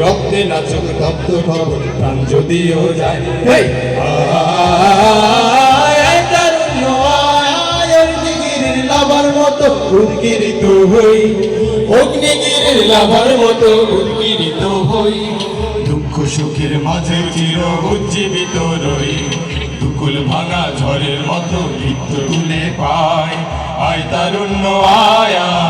রক্তে নাচক তপ্ত খবর প্রাণ যদিও যায়। মতো উদ্গিরিত হই। অগ্নিগিরির লাভার মতো উদ্গিরিত হই। দুঃখ সুখের মাঝে চির উজ্জীবিত রই। দুকুল ভাঙা ঝড়ের মতো বৃত্ত তুলে পায় আয় তারুণ্য আয়।